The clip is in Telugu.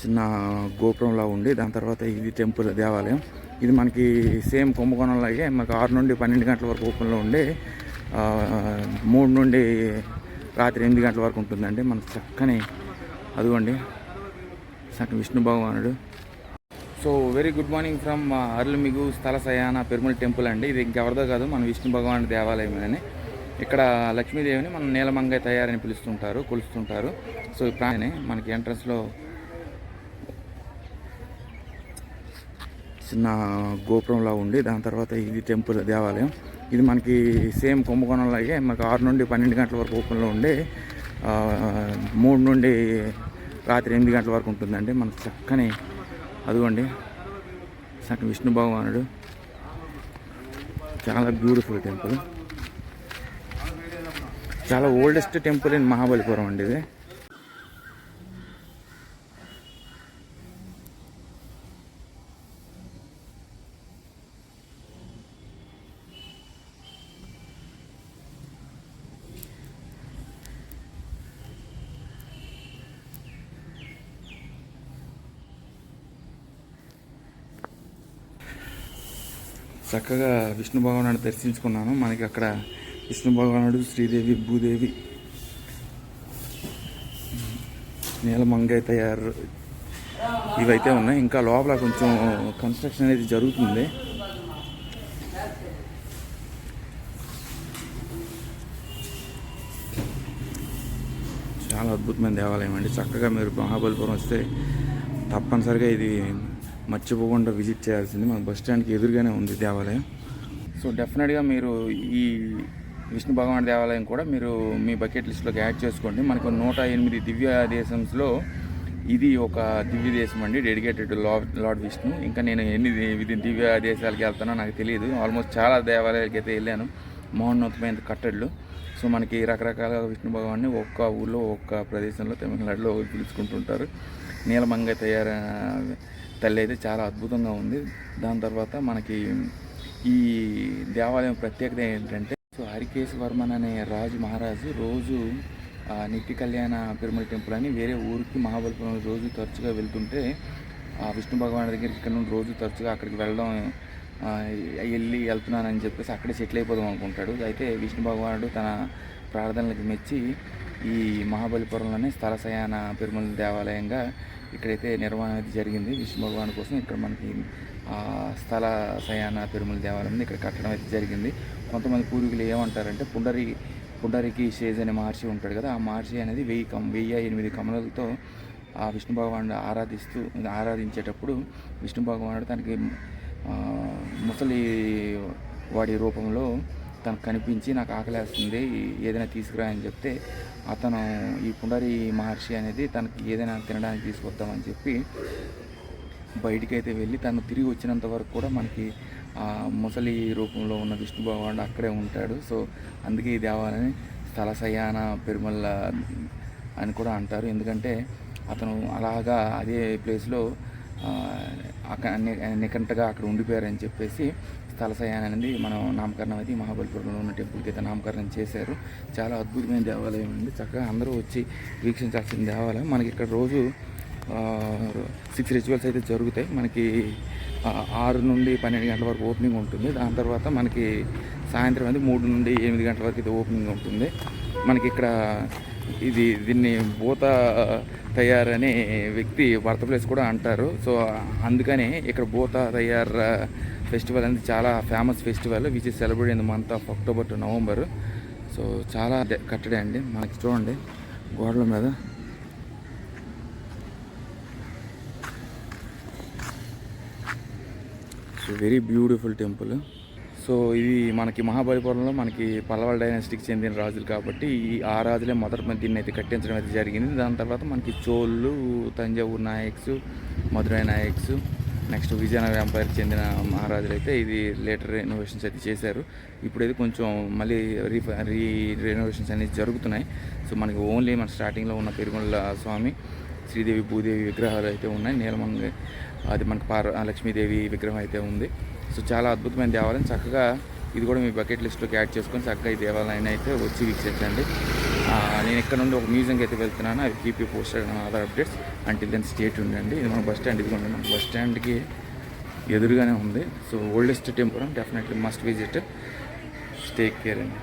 చిన్న గోపురంలా ఉండి దాని తర్వాత ఇది టెంపుల్ దేవాలయం. ఇది మనకి సేమ్ కుంభకోణంలాగే మనకి ఆరు నుండి పన్నెండు గంటల వరకు ఓపెన్లో ఉండి మూడు నుండి రాత్రి ఎనిమిది గంటల వరకు ఉంటుందండి. మనం చక్కని అదిగోండి చక్కని విష్ణు భగవానుడు. So very good morning from Arulmigu Sthala Sayana Perumal temple అండి. ఇది ఇంకెవరిదో కాదు మన విష్ణు భగవాను దేవాలయం అని ఇక్కడ లక్ష్మీదేవిని మనం నీలమంగ తయారని పిలుస్తుంటారు కొలుస్తుంటారు. సో ఈ ప్రాణి మనకి ఎంట్రన్స్లో చిన్న గోపురంలా ఉండి దాని తర్వాత ఇది టెంపుల్ దేవాలయం. ఇది మనకి సేమ్ కుంభకోణంలాగే మనకి ఆరు నుండి పన్నెండు గంటల వరకు ఓపెన్లో ఉండి మూడు నుండి రాత్రి ఎనిమిది గంటల వరకు ఉంటుందండి. మనకు చక్కని అదిగోండి చక్కని విష్ణు భగవానుడు. చాలా బ్యూటిఫుల్ టెంపుల్. చాలా ఓల్డెస్ట్ టెంపుల్ ఇన్ మహాబలిపురం అండి ఇది. చక్కగా విష్ణు భగవానుడు దర్శించుకున్నాను. మనకి అక్కడ విష్ణు భగవానుడు శ్రీదేవి భూదేవి నీలమంగయ్య తయారు ఇవైతే ఉన్నాయి. ఇంకా లోపల కొంచెం కన్స్ట్రక్షన్ అనేది జరుగుతుంది. చాలా అద్భుతమైన దేవాలయం అండి. చక్కగా మీరు మహాబలిపురం వస్తే తప్పనిసరిగా ఇది మర్చిపోకుండా విజిట్ చేయాల్సింది. మన బస్ స్టాండ్కి ఎదురుగానే ఉంది దేవాలయం. సో డెఫినెట్గా మీరు ఈ విష్ణు భగవాన్ దేవాలయం కూడా మీరు మీ బకెట్ లిస్ట్లోకి యాడ్ చేసుకోండి. మనకు నూట ఎనిమిది దివ్య దేశంలో ఇది ఒక దివ్య దేశం అండి. Dedicated lord lord Vishnu. ఇంకా నేను ఎన్ని దివ్య దేశాలకి వెళ్తానో నాకు తెలియదు. ఆల్మోస్ట్ చాలా దేవాలయాలకి అయితే వెళ్ళాను. మహోన్నతమైన కట్టడలు. సో మనకి రకరకాల విష్ణు భగవాన్ని ఒక్క ఊళ్ళో ఒక్క ప్రదేశంలో తమిళనాడులో పిలుచుకుంటుంటారు. నీలమంగ తయారు తల్లి అయితే చాలా అద్భుతంగా ఉంది. దాని తర్వాత మనకి ఈ దేవాలయం ప్రత్యేకత ఏంటంటే సో హరికేశవర్మన్ అనే రాజు మహారాజు రోజు నిట్టి నిత్య కళ్యాణ పెరుమల టెంపుల్ అని వేరే ఊరికి మహాబలిపురం రోజు తరచుగా వెళ్తుంటే ఆ విష్ణు భగవాన్ దగ్గరికి ఇక్కడ నుండి రోజు తరచుగా అక్కడికి వెళ్ళడం వెళ్ళి వెళ్తున్నానని చెప్పేసి అక్కడే సెటిల్ అయిపోదాం అనుకుంటాడు. అయితే విష్ణు భగవానుడు తన ప్రార్థనలకు మెచ్చి ఈ మహాబలిపురంలోనే స్థల శయాన పెరుమల దేవాలయంగా ఇక్కడైతే నిర్మాణం అయితే జరిగింది. విష్ణు భగవాన్ కోసం ఇక్కడ మనకి స్థల శయాన పెరుమల దేవాలయం ఇక్కడ కట్టడం అయితే జరిగింది. కొంతమంది పూర్వీకులు ఏమంటారంటే పుండరి పుండరికి షేజ్ అనే మహర్షి ఉంటాడు కదా ఆ మహర్షి అనేది వెయ్యి కం వెయ్యి ఎనిమిది కమలలతో ఆ విష్ణు భగవానుడు ఆరాధిస్తూ ఆరాధించేటప్పుడు విష్ణు భగవానుడు తనకి ముసలి వాడి రూపంలో తనకు కనిపించి నాకు ఆకలేస్తుంది ఏదైనా తీసుకురా అని చెప్తే అతను ఈ పుండరి మహర్షి అనేది తనకి ఏదైనా తినడానికి తీసుకొద్దామని చెప్పి బయటికి అయితే వెళ్ళి తను తిరిగి వచ్చినంత వరకు కూడా మనకి ఆ ముసలి రూపంలో ఉన్న విష్ణు భగవానుడు అక్కడే ఉంటాడు. సో అందుకే ఈ దేవాలయాన్ని స్థల శయాన పెరుమల అని కూడా అంటారు. ఎందుకంటే అతను అలాగా అదే ప్లేస్లో అక్కడ నికంటగా అక్కడ ఉండిపోయారని చెప్పేసి స్థల అనేది మనం నామకరణం అయితే మహాబలిపురంలో ఉన్న టెంపుల్కి అయితే నామకరణం చేశారు. చాలా అద్భుతమైన దేవాలయం అండి. చక్కగా అందరూ వచ్చి వీక్షించాల్సిన దేవాలయం. మనకి ఇక్కడ రోజు సిక్స్ రిచువల్స్ అయితే జరుగుతాయి. మనకి ఆరు నుండి పన్నెండు గంటల వరకు ఓపెనింగ్ ఉంటుంది. దాని తర్వాత మనకి సాయంత్రం అయితే మూడు నుండి ఎనిమిది గంటల వరకు అయితే ఓపెనింగ్ ఉంటుంది. మనకి ఇక్కడ ఇది దీన్ని భూత తయారనే వ్యక్తి భర్త ప్లేస్ కూడా అంటారు. సో అందుకని ఇక్కడ భూత తయార్ ఫెస్టివల్ అనేది చాలా famous festival which is celebrate in the month of October to November so చాలా కట్టడే అండి. మనకి చూడండి గోడల మీద. So very beautiful temple so ఇది మనకి మహాబలిపురంలో మనకి పల్లవ డైనాసిటీకి చెందిన రాజులు కాబట్టి ఈ ఆ రాజులే మొదట దీన్ని అయితే కట్టించడం అయితే జరిగింది. దాని తర్వాత మనకి చోళ్ళు తంజావూరు నాయక్స్ మధురై నాయక్స్ నెక్స్ట్ విజయనగర ఎంపైర్కి చెందిన మహారాజులు అయితే ఇది లేటర్ రెనోవేషన్స్ అయితే చేశారు. ఇప్పుడైతే కొంచెం మళ్ళీ రీ రీ రెనోవేషన్స్ అనేది జరుగుతున్నాయి. సో మనకి ఓన్లీ మన స్టార్టింగ్లో ఉన్న పెరుమల స్వామి శ్రీదేవి భూదేవి విగ్రహాలు అయితే ఉన్నాయి. నీలమంగి అది మనకి పార్ లక్ష్మీదేవి విగ్రహం అయితే ఉంది. సో చాలా అద్భుతమైన దేవాలయం. చక్కగా ఇది కూడా మీ బకెట్ లిస్ట్లోకి యాడ్ చేసుకొని చక్కగా ఈ దేవాలయాన్ని అయితే వచ్చి వీక్షించండి నేను ఇక్కడ నుండి ఒక మ్యూజియంకి అయితే వెళ్తున్నాను. అవి కీపీ పోస్టెడ్ అదర్ అప్డేట్స్. అంటే దాని స్టేట్ ఉండండి ఇది మన బస్ స్టాండ్. ఇదిగోండి మన బస్ స్టాండ్కి ఎదురుగానే ఉంది. So oldest temple definitely must visit take care అండి.